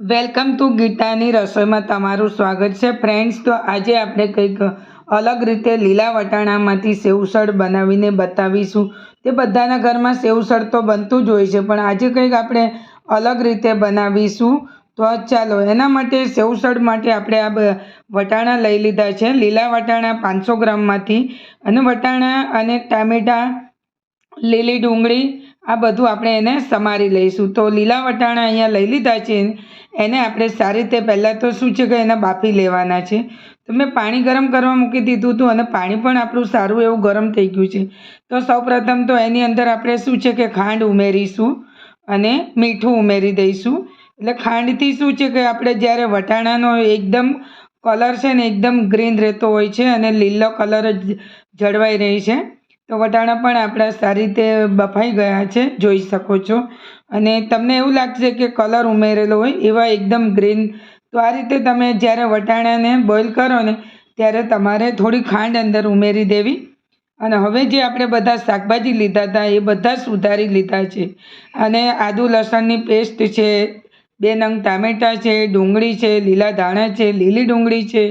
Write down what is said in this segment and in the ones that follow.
Welcome to ગીતાની રસોઈમાં તમારું સ્વાગત છે. ફ્રેન્ડ્સ, તો આજે આપણે કંઈક અલગ રીતે લીલા વટાણામાંથી સેવસળ બનાવીને બતાવીશું. તે બધાના ઘરમાં સેવસળ તો બનતું જ હોય છે, પણ આજે કંઈક આપણે અલગ રીતે બનાવીશું. તો ચાલો, એના માટે સેવસળ માટે આપણે આ વટાણા લઈ લીધા છે. લીલા વટાણા પાંચસો ગ્રામમાંથી અને વટાણા અને ટામેટાં, લીલી ડુંગળી આ બધું આપણે એને સમારી લઈશું. તો લીલા વટાણા અહીંયા લઈ લીધા છે. એને આપણે સારી રીતે પહેલાં તો શું છે કે એને બાફી લેવાના છે. તો મેં પાણી ગરમ કરવા મૂકી દીધું હતું અને પાણી પણ આપણું સારું એવું ગરમ થઈ ગયું છે. તો સૌપ્રથમ તો એની અંદર આપણે શું છે કે ખાંડ ઉમેરીશું અને મીઠું ઉમેરી દઈશું. એટલે ખાંડથી શું છે કે આપણે જ્યારે વટાણાનો એકદમ કલર છે ને એકદમ ગ્રીન રહેતો હોય છે અને લીલો કલર જ જળવાઈ રહી છે. તો વટાણા પણ આપણા સારી રીતે બફાઈ ગયા છે, જોઈ શકો છો. અને તમને એવું લાગશે કે કલર ઉમેરેલો હોય, એવા એકદમ ગ્રીન. તો આ રીતે તમે જ્યારે વટાણાને બોઇલ કરો ને, ત્યારે તમારે થોડી ખાંડ અંદર ઉમેરી દેવી. અને હવે જે આપણે બધા શાકભાજી લીધા હતા, એ બધા સુધારી લીધા છે. અને આદુ લસણની પેસ્ટ છે બે નંગ ટામેટાં છે, ડુંગળી છે, લીલા ધાણા છે, લીલી ડુંગળી છે,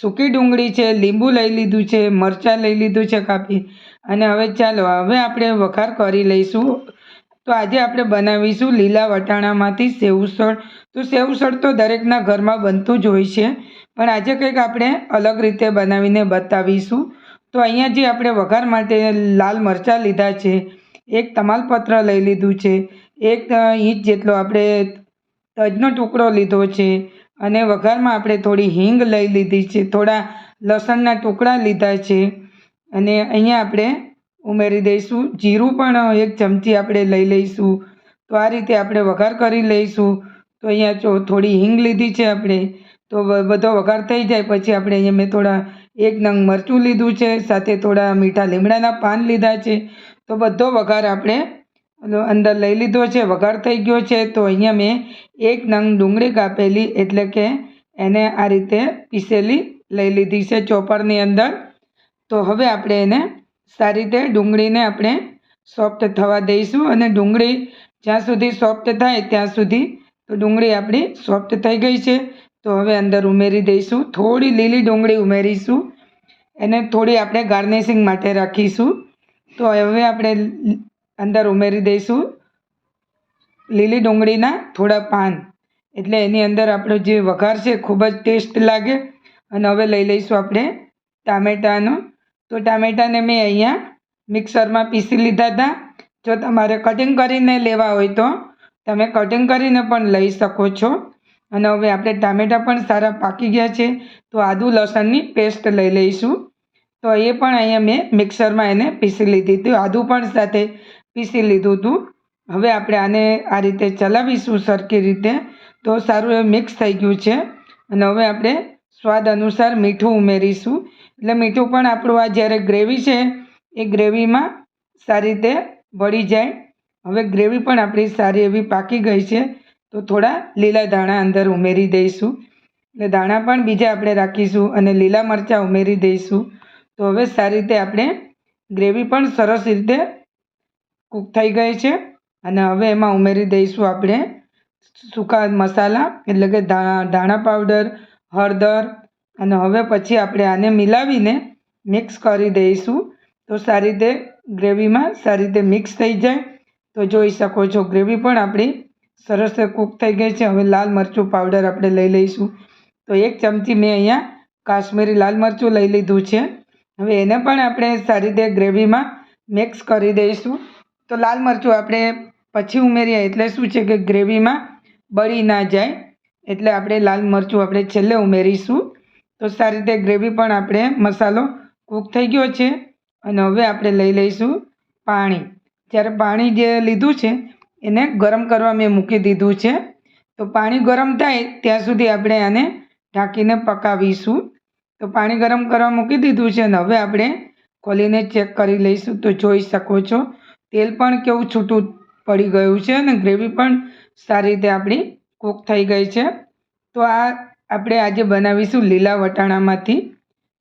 સૂકી ડુંગળી છે, લીંબુ લઈ લીધું છે, મરચાં લઈ લીધું છે કાપી. અને હવે ચાલો, હવે આપણે વઘાર કરી લઈશું. તો આજે આપણે બનાવીશું લીલા વટાણામાંથી સેવસળ તો સેવસળ તો દરેકના ઘરમાં બનતું જ હોય છે, પણ આજે કંઈક આપણે અલગ રીતે બનાવીને બતાવીશું. તો અહીંયા જે આપણે વઘાર માટે લાલ મરચાં લીધા છે, એક તમાલપત્ર લઈ લીધું છે, એક ઇંચ જેટલો આપણે તજનો ટુકડો લીધો છે અને વઘારમાં આપણે થોડી હિંગ લઈ લીધી છે. થોડા લસણના ટુકડા લીધા છે અને અહીંયા આપણે ઉમેરી દઈશું. જીરું પણ એક ચમચી આપણે લઈ લઈશું. તો આ રીતે આપણે વઘાર કરી લઈશું. તો અહીંયા જો થોડી હિંગ લીધી છે આપણે, તો બધો વઘાર થઈ જાય. પછી આપણે અહીંયા મેં થોડા એક નંગ મરચું લીધું છે, સાથે થોડા મીઠા લીમડાના પાન લીધા છે. તો બધો વઘાર આપણે અંદર લઈ લીધો છે, વઘાર થઈ ગયો છે, તો અહીંયા મેં એક નંગ ડુંગળી કાપેલી, એટલે કે એને આ રીતે પીસેલી લઈ લીધી છે ચોપરની અંદર. તો હવે આપણે એને સારી રીતે ડુંગળીને આપણે સોફ્ટ થવા દઈશું અને ડુંગળી જ્યાં સુધી સોફ્ટ થાય ત્યાં સુધી તો ડુંગળી આપણી સોફ્ટ થઈ ગઈ છે. તો હવે અંદર ઉમેરી દઈશું, થોડી લીલી ડુંગળી ઉમેરીશું. એને થોડી આપણે ગાર્નિશિંગ માટે રાખીશું. તો હવે આપણે અંદર ઉમેરી દઈશું. લીલી ડુંગળીના થોડા પાન. એટલે એની અંદર આપણો જે વઘાર છે ખૂબ જ ટેસ્ટ લાગે. અને હવે લઈ લઈશું આપણે ટામેટાનો. તો ટામેટાને મેં અહીંયા મિક્સરમાં પીસી લીધા હતા. જો તમારે કટિંગ કરીને લેવા હોય તો તમે કટિંગ કરીને પણ લઈ શકો છો. અને હવે આપણે ટામેટાં પણ સારા પાકી ગયા છે. તો આદુ લસણની પેસ્ટ લઈ લઈશું. તો એ પણ અહીંયા મેં મિક્સરમાં એને પીસી લીધી હતી. આદુ પણ સાથે પીસી લીધું હતું હવે આપણે આને આ રીતે ચલાવીશું સરખી રીતે. તો સારું એવું મિક્સ થઈ ગયું છે. અને હવે આપણે સ્વાદ અનુસાર મીઠું ઉમેરીશું. એટલે મીઠું પણ આપણું આ જ્યારે ગ્રેવી છે, એ ગ્રેવીમાં સારી રીતે ભળી જાય. હવે ગ્રેવી પણ આપણી સારી એવી પાકી ગઈ છે. તો થોડા લીલા ધાણા અંદર ઉમેરી દઈશું. એટલે દાણા પણ બીજા આપણે રાખીશું અને લીલા મરચાં ઉમેરી દઈશું. તો હવે સારી રીતે આપણે ગ્રેવી પણ સરસ રીતે કૂક થઈ ગઈ છે. અને હવે એમાં ઉમેરી દઈશું આપણે સૂકા મસાલા, એટલે કે ધાણા પાવડર હળદર, અને હવે પછી આપણે આને મિલાવીને મિક્સ કરી દઈશું. તો સારી રીતે ગ્રેવીમાં સારી રીતે મિક્સ થઈ જાય. તો જોઈ શકો છો, ગ્રેવી પણ આપણી સરસ કૂક થઈ ગઈ છે. હવે લાલ મરચું પાવડર આપણે લઈ લઈશું. તો એક ચમચી મેં અહીંયા કાશ્મીરી લાલ મરચું લઈ લીધું છે. હવે એને પણ આપણે સારી રીતે ગ્રેવીમાં મિક્સ કરી દઈશું. તો લાલ મરચું આપણે પછી ઉમેરીએ. એટલે શું છે કે ગ્રેવીમાં બળી ના જાય. એટલે આપણે લાલ મરચું આપણે છેલ્લે ઉમેરીશું. તો સારી રીતે ગ્રેવી પણ આપણે મસાલો કૂક થઈ ગયો છે. અને હવે આપણે લઈ લઈશું પાણી. જ્યારે પાણી જે લીધું છે, એને ગરમ કરવા મેં મૂકી દીધું છે. તો પાણી ગરમ થાય ત્યાં સુધી આપણે આને ઢાંકીને પકાવીશું. તો પાણી ગરમ કરવા મૂકી દીધું છે અને હવે આપણે ખોલીને ચેક કરી લઈશું. તો જોઈ શકો છો તેલ પણ કેવું છૂટું પડી ગયું છે અને ગ્રેવી પણ સારી રીતે આપણી કૂક થઈ ગઈ છે. તો આ આપણે આજે બનાવીશું લીલા વટાણામાંથી.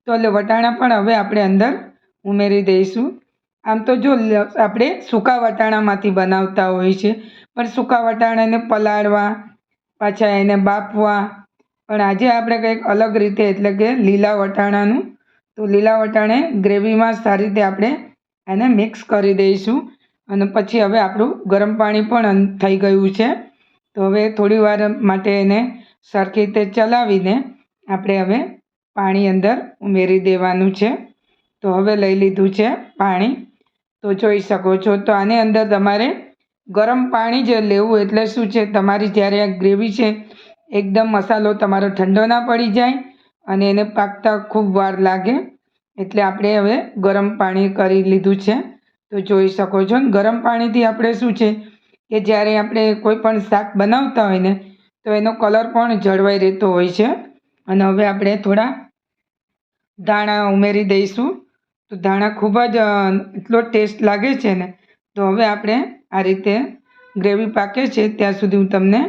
તો એટલે વટાણા પણ હવે આપણે અંદર ઉમેરી દઈશું. આમ તો જો આપણે સૂકા વટાણામાંથી બનાવતા હોઈએ છીએ પણ સૂકા વટાણાને પલાળવા, પાછા એને બાફવા. પણ આજે આપણે કંઈક અલગ રીતે, એટલે કે લીલા વટાણાનું. તો લીલા વટાણે ગ્રેવીમાં સારી રીતે આપણે એને મિક્સ કરી દઈશું. અને પછી હવે આપણું ગરમ પાણી પણ થઈ ગયું છે. તો હવે થોડી વાર માટે એને સરખી રીતે ચલાવીને આપણે હવે પાણી અંદર ઉમેરી દેવાનું છે. તો હવે લઈ લીધું છે પાણી. તો જોઈ શકો છો, તો આની અંદર તમારે ગરમ પાણી જ લેવું એટલે શું છે, તમારી જ્યારે આ ગ્રેવી છે, એકદમ મસાલો તમારો ઠંડો ના પડી જાય અને એને પાકતા ખૂબ વાર લાગે. એટલે આપણે હવે ગરમ પાણી કરી લીધું છે. તો જોઈ શકો છો ને, ગરમ પાણીથી આપણે શું છે કે જ્યારે આપણે કોઈ પણ શાક બનાવતા હોય ને, તો એનો કલર પણ જળવાઈ રહેતો હોય છે. અને હવે આપણે થોડા ધાણા ઉમેરી દઈશું. તો ધાણા ખૂબ જ એટલો ટેસ્ટ લાગે છે ને, તો હવે આપણે આ રીતે ગ્રેવી પાકે છે. ત્યાં સુધી હું તમને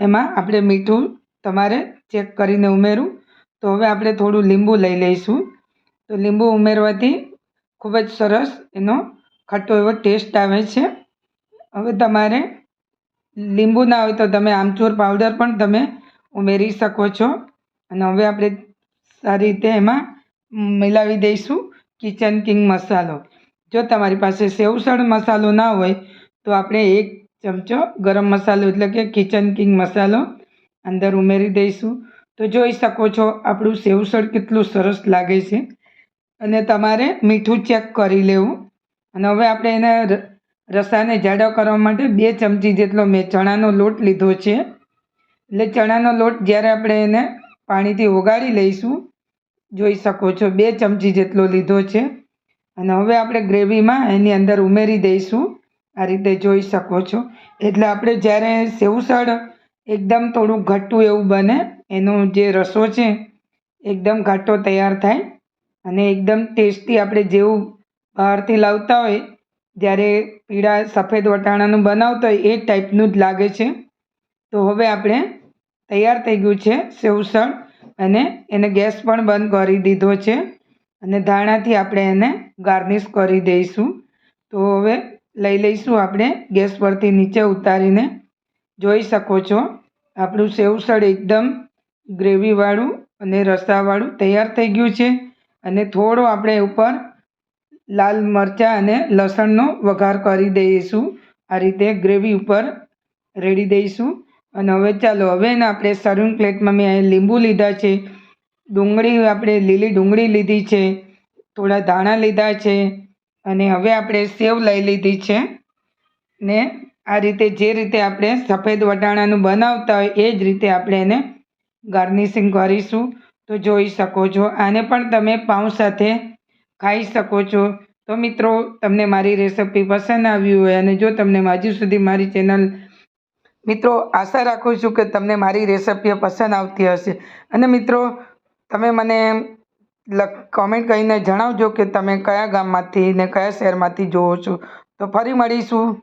એમાં આપણે મીઠું તમારે ચેક કરીને ઉમેરું. તો હવે આપણે થોડું લીંબુ લઈ લઈશું. તો લીંબુ ઉમેરવાથી ખૂબ જ સરસ એનો ખાટો એવો ટેસ્ટ આવે છે. હવે તમારે લીંબુ ના હોય તો તમે આમચૂર પાવડર પણ તમે ઉમેરી શકો છો. અને હવે આપણે સારી રીતે એમાં મિલાવી દઈશું કિચન કિંગ મસાલો જો તમારી પાસે સેવસળ મસાલો ના હોય તો આપણે એક ચમચો ગરમ મસાલો એટલે કે કિચન કિંગ મસાલો અંદર ઉમેરી દઈશું. તો જોઈ શકો છો આપણું સેવસળ કેટલું સરસ લાગે છે. અને તમારે મીઠું ચેક કરી લેવું. અને હવે આપણે એને રસાને જાડો કરવા માટે બે ચમચી જેટલો મેં ચણાનો લોટ લીધો છે. એટલે ચણાનો લોટ જ્યારે આપણે એને પાણીથી ઓગાળી લઈશું, જોઈ શકો છો, બે ચમચી જેટલો લીધો છે. અને હવે આપણે ગ્રેવીમાં એની અંદર ઉમેરી દઈશું. આ રીતે જોઈ શકો છો. એટલે આપણે જ્યારે સેવસળ એકદમ થોડું ઘટ્ટું એવું બને, એનો જે રસો છે, એકદમ ઘાટો તૈયાર થાય અને એકદમ ટેસ્ટી આપણે જેવું બહારથી લાવતા હોય, જ્યારે પીળા સફેદ વટાણાનું બનાવતા હોય, એ ટાઈપનું જ લાગે છે. તો હવે આપણે તૈયાર થઈ ગયું છે સેવસળ અને એને ગેસ પણ બંધ કરી દીધો છે અને ધાણાથી આપણે એને ગાર્નિશ કરી દઈશું. તો હવે લઈ લઈશું આપણે ગેસ પરથી નીચે ઉતારીને. જોઈ શકો છો, આપણું સેવસળ એકદમ ગ્રેવીવાળું અને રસાવાળું તૈયાર થઈ ગયું છે અને થોડો આપણે ઉપર લાલ મરચાં અને લસણનો વઘાર કરી દઈશું. આ રીતે ગ્રેવી ઉપર રેડી દઈશું. અને હવે ચાલો, હવે ને આપણે સર્વિંગ પ્લેટમાં મેં અહીં લીંબુ લીધા છે. ડુંગળી, આપણે લીલી ડુંગળી લીધી છે. થોડા ધાણા લીધા છે. અને હવે આપણે સેવ લઈ લીધી છે. ને આ રીતે જે રીતે આપણે સફેદ વટાણાનું બનાવતા હોય એ જ રીતે આપણે એને ગાર્નિશિંગ કરીશું. તો જોઈ શકો છો. આને પણ તમે પાઉં સાથે ખાઈ શકો છો. તો મિત્રો, તમને મારી રેસિપી પસંદ આવી હોય અને જો તમને હજુ સુધી મારી ચેનલ મિત્રો, આશા રાખું છું કે તમને મારી રેસિપી પસંદ આવતી હશે. અને મિત્રો, તમે મને કોમેન્ટ કરીને જણાવજો કે તમે કયા ગામમાંથી ને કયા શહેરમાંથી જોવો છો. તો ફરી મળીશું.